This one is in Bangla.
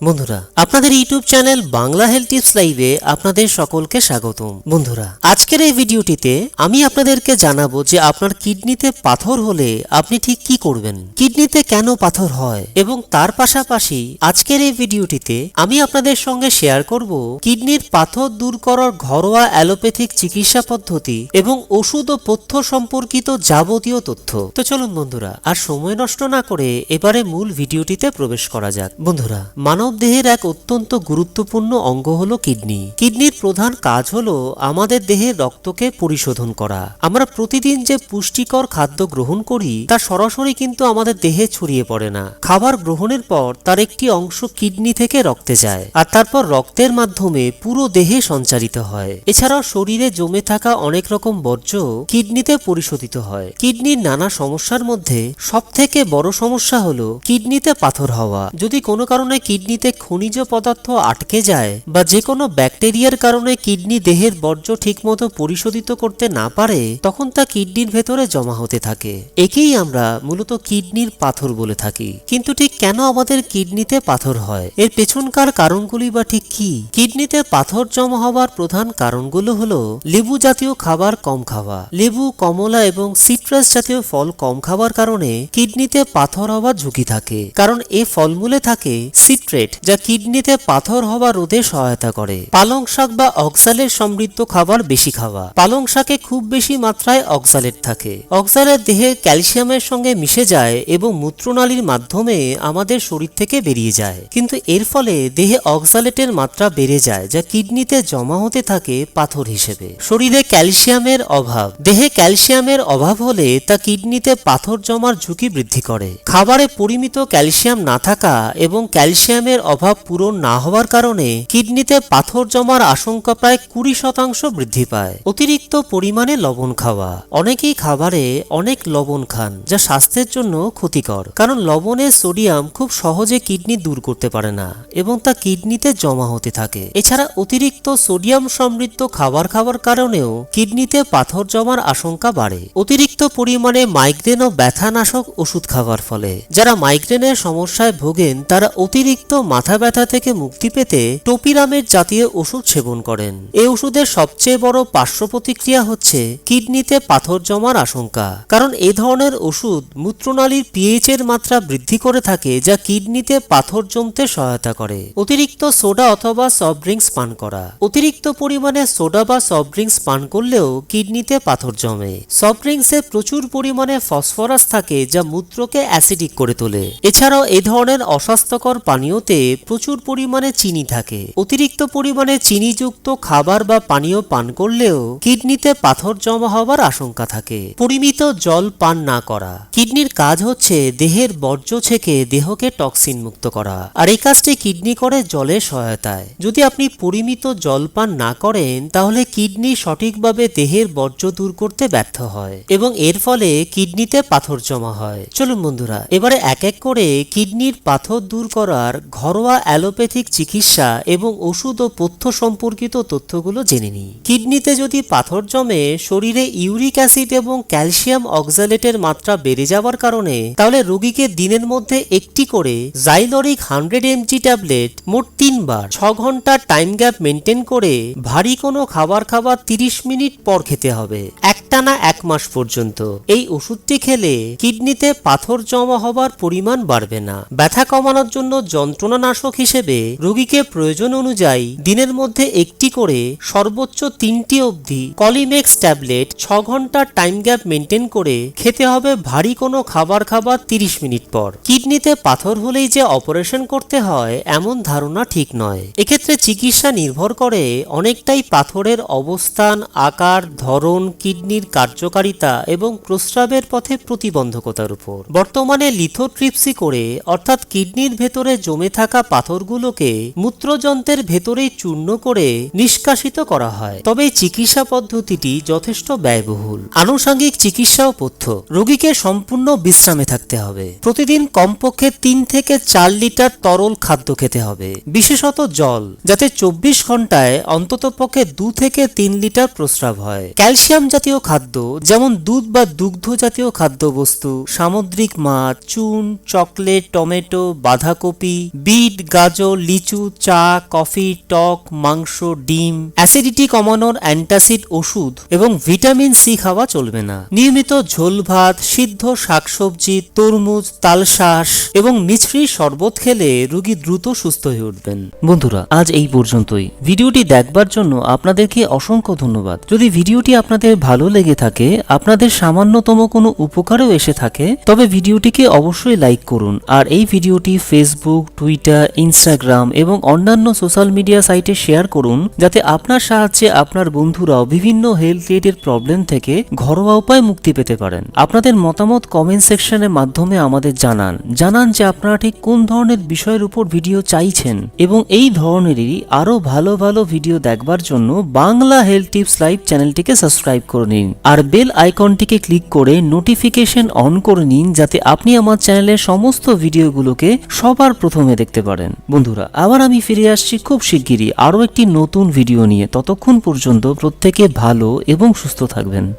বন্ধুরা, আপনাদের YouTube channel Bangla health tips লাইভে আপনাদের সকলকে স্বাগতম। বন্ধুরা, আজকের এই ভিডিওটিতে আমি আপনাদেরকে জানাব যে আপনার কিডনিতে পাথর হলে আপনি ঠিক কি করবেন, কিডনিতে কেন পাথর হয় এবং তার পাশাপাশি আজকের এই ভিডিওটিতে আমি আপনাদের সঙ্গে শেয়ার করব কিডনির পাথর দূর করার ঘরোয়া অ্যালোপ্যাথিক চিকিৎসা পদ্ধতি এবং ওষুধ ও পথ্য সম্পর্কিত যাবতীয় তথ্য। তো চলুন বন্ধুরা, আর সময় নষ্ট না করে এবারে মূল ভিডিওটিতে প্রবেশ করা যাক। বন্ধুরা, মানব দেহের এক অত্যন্ত গুরুত্বপূর্ণ অঙ্গ হলো কিডনি। কিডনির প্রধান কাজ হলো আমাদের দেহের রক্তকে পরিশোধন করা। আমরা প্রতিদিন যে পুষ্টিকর খাদ্য গ্রহণ করি, তা সরাসরি কিন্তু আমাদের দেহে ছড়িয়ে পড়ে না। খাবার গ্রহণের পর তার একটি অংশ কিডনি থেকে রক্তে যায়, আর তারপর রক্তের মাধ্যমে পুরো দেহে সঞ্চারিত হয়। এছাড়াও শরীরে জমে থাকা অনেক রকম বর্জ্য কিডনিতে পরিশোধিত হয়। কিডনির নানা সমস্যার মধ্যে সবথেকে বড় সমস্যা হলো কিডনিতে পাথর হওয়া। যদি কোনো কারণে কিডনিতে খনিজ পদার্থ আটকে যায় বা যে কোনো ব্যাকটেরিয়ার কারণে কিডনি দেহের বর্জ্য ঠিকমতো পরিশোধিত করতে না পারে, তখন তা কিডনির ভেতরে জমা হতে থাকে। একেই আমরা মূলত কিডনির পাথর বলে থাকি। কিন্তু ঠিক কেন আমাদের কিডনিতে পাথর হয়? এর পেছনকার কারণগুলি বা ঠিক কি? কিডনিতে পাথর জমা হওয়ার প্রধান কারণগুলো হলো লেবু জাতীয় খাবার কম খাওয়া। লেবু, কমলা এবং সিট্রাস জাতীয় ফল কম খাওয়ার কারণে কিডনিতে পাথর হওয়ার ঝুঁকি থাকে। কারণ এ ফলমূলে থাকে সিট্রেট। যা কিডনিতে পাথর হওয়া রোধে সহায়তা করে। পালং শাক বা অক্সালেট সমৃদ্ধ খাবার বেশি খাওয়া। পালং শাকে খুব বেশি মাত্রায় অক্সালেট থাকে। অক্সালেট দেহে ক্যালসিয়ামের সঙ্গে মিশে যায় এবং মূত্রনালীর মাধ্যমে আমাদের শরীর থেকে বেরিয়ে যায়। কিন্তু এর ফলে দেহে অক্সালেটের মাত্রা বেড়ে যায়, যা কিডনিতে জমা হতে থাকে পাথর হিসেবে। শরীরে ক্যালসিয়ামের অভাব। দেহে ক্যালসিয়ামের অভাব হলে তা কিডনিতে পাথর জমার ঝুঁকি বৃদ্ধি করে। খাবারে পরিমিত ক্যালসিয়াম না থাকা এবং ক্যালসিয়ামের অভাব পূরণ না হওয়ার কারণে কিডনিতে পাথর জমার আশঙ্কা প্রায় কুড়ি শতাংশ বৃদ্ধি পায়। অতিরিক্ত পরিমাণে লবণ খাওয়া। অনেকেই খাবারে অনেক লবণ খান, যা স্বাস্থ্যের জন্য ক্ষতিকর। কারণ লবণের সোডিয়াম খুব সহজে কিডনি দূর করতে পারে না এবং তা কিডনিতে জমা হতে থাকে। এছাড়া অতিরিক্ত সোডিয়াম সমৃদ্ধ খাবার খাওয়ার কারণেও কিডনিতে পাথর জমার আশঙ্কা বাড়ে। অতিরিক্ত পরিমাণে মাইগ্রেন ও ব্যথানাশক ওষুধ খাওয়ার ফলে যারা মাইগ্রেনের সমস্যায় ভোগেন, তারা অতিরিক্ত মাথা ব্যথা থেকে মুক্তি পেতে টোপিরামের জাতীয় ওষুধ সেবন করেন। এই ওষুধের সবচেয়ে বড় পার্শ্ব প্রতিক্রিয়া হচ্ছে কিডনিতে পাথর জমার আশঙ্কা। কারণ এ ধরনের ওষুধ মূত্রনালীর পিএইচ এর মাত্রা বৃদ্ধি করে থাকে যা কিডনিতে পাথর জমতে সহায়তা করে। অতিরিক্ত সোডা অথবা সফট ড্রিঙ্কস পান করা। অতিরিক্ত পরিমাণে সোডা বা সফট ড্রিঙ্কস পান করলেও কিডনিতে পাথর জমে। সফট ড্রিঙ্কসে প্রচুর পরিমাণে ফসফরাস থাকে যা মূত্রকে অ্যাসিডিক করে তোলে। এছাড়াও এ ধরনের অস্বাস্থ্যকর পানীয়তে প্রচুর পরিমাণে চিনি থাকে। অতিরিক্ত পরিমাণে চিনিযুক্ত খাবার বা পানীয় পান করলেও কিডনিতে পাথর জমা হওয়ার আশঙ্কা থাকে। পরিমিত জল পান না করা। কিডনির কাজ হচ্ছে দেহের বর্জ্য থেকে দেহকে টক্সিন মুক্ত করা। আর এই কাজটি কিডনি করে জলের সহায়তায়। যদি আপনি পরিমিত জল পান না করেন, তাহলে কিডনি সঠিকভাবে দেহের বর্জ্য দূর করতে ব্যর্থ হয় এবং এর ফলে কিডনিতে পাথর জমা হয়। চলুন বন্ধুরা, এবারে এক এক করে কিডনির পাথর দূর করার ঘরোয়া অ্যালোপ্যাথিক চিকিৎসা এবং ওষুধ ও পথ্য সম্পর্কিত তথ্যগুলো জেনে নিই। কিডনিতে যদি পাথর জমে, শরীরে ইউরিক অ্যাসিড এবং ক্যালসিয়াম অক্সালেটের মাত্রা বেড়ে যাওয়ার কারণে, তাহলে রোগীকে দিনের মধ্যে একটি করে জাইলরিক হান্ড্রেড এমজি ট্যাবলেট মোট তিনবার ছ ঘণ্টার টাইম গ্যাপ মেনটেন করে ভারী কোনো খাবার খাবার তিরিশ মিনিট পর খেতে হবে, একটানা এক মাস পর্যন্ত। এই ওষুধটি খেলে কিডনিতে পাথর জমা হবার পরিমাণ বাড়বে না। ব্যথা কমানোর জন্য যন্ত্রণানাশক হিসেবে রোগীকে প্রয়োজন অনুযায়ী দিনের মধ্যে একটি করে সর্বোচ্চ তিনটি অবধি কলিমেক্স ট্যাবলেট ছ ঘণ্টার টাইম গ্যাপ মেনটেন করে খেতে হবে ভারী কোনো খাবার খাবার তিরিশ মিনিট পর। কিডনিতে পাথর হলেই যে অপারেশন করতে হয়, এমন ধারণা ঠিক নয়। এক্ষেত্রে চিকিৎসা নির্ভর করে অনেকটাই পাথরের অবস্থান, আকার, ধরন, কিডনির কার্যকারিতা এবং প্রস্রাবের পথে প্রতিবন্ধকতার উপর। বর্তমানে লিথোট্রিপসি করে, অর্থাৎ কিডনির ভেতরে জমে থাকা পাথরগুলোকে মূত্রযন্ত্রের ভেতরেই চূর্ণ করে নিষ্কাশিত করা হয়। তবে চিকিৎসা পদ্ধতিটি যথেষ্ট ব্যয়বহুল। আনুষঙ্গিক চিকিৎসাও পথ্য। রোগীকে সম্পূর্ণ বিশ্রামে থাকতে হবে। প্রতিদিন কমপক্ষে তিন থেকে চার লিটার তরল খাদ্য খেতে হবে। বিশেষত জল, যাতে চব্বিশ ঘন্টায় অন্ততপক্ষে দু থেকে তিন লিটার প্রস্রাব হয়। ক্যালসিয়াম জাতীয় খাদ্য, যেমন দুধ বা দুগ্ধ জাতীয় খাদ্যবস্তু, সামুদ্রিক মাছ, চুন, চকলেট, টমেটো, বাঁধাকপি বিট, গাজর, লিচু, চা, কফি, টক, মাংস, ডিম, অ্যাসিডিটি কমানোর অ্যান্টাসিড ওষুধ এবং ভিটামিন সি খাওয়া চলবে না। নিয়মিত ঝোল ভাত, সিদ্ধ শাকসবজি, তরমুজ, তালশাঁস এবং মিছরি শরবত খেলে রোগী দ্রুত সুস্থ হয়ে উঠবেন। বন্ধুরা, আজ এই পর্যন্তই। ভিডিওটি দেখবার জন্য আপনাদেরকে অসংখ্য ধন্যবাদ। যদি ভিডিওটি আপনাদের ভালো লেগে থাকে, আপনাদের সামান্যতম কোনো উপকারেও এসে থাকে, তবে ভিডিওটিকে অবশ্যই লাইক করুন। আর এই ভিডিওটি ফেসবুক টুইটার ইনস্টাগ্রাম এবং অন্যান্য সোশ্যাল মিডিয়া সাইটে শেয়ার করুন, যাতে আপনার সাহায্যে আপনার বন্ধুরাও বিভিন্ন হেলথ রিলেটেড প্রবলেম থেকে ঘরোয়া উপায় মুক্তি পেতে পারেন। আপনাদের মতামত কমেন্ট সেকশনের মাধ্যমে আমাদের জানান। জানান যে আপনারা ঠিক কোন ধরনের বিষয়ের উপর ভিডিও চাইছেন এবং এই ধরনেরই আরও ভালো ভালো ভিডিও দেখবার জন্য বাংলা হেলথ টিপস লাইভ চ্যানেলটিকে সাবস্ক্রাইব করে নিন। আর বেল আইকনটিকে ক্লিক করে নোটিফিকেশন অন করে নিন, যাতে আপনি আমার চ্যানেলের সমস্ত ভিডিওগুলোকে সবার প্রথমে দেখতে পারেন। বন্ধুরা, আবার আমি ফিরে আসছি খুব শিগগিরই আরও একটি নতুন ভিডিও নিয়ে। ততক্ষণ পর্যন্ত প্রত্যেকে ভালো এবং সুস্থ থাকবেন।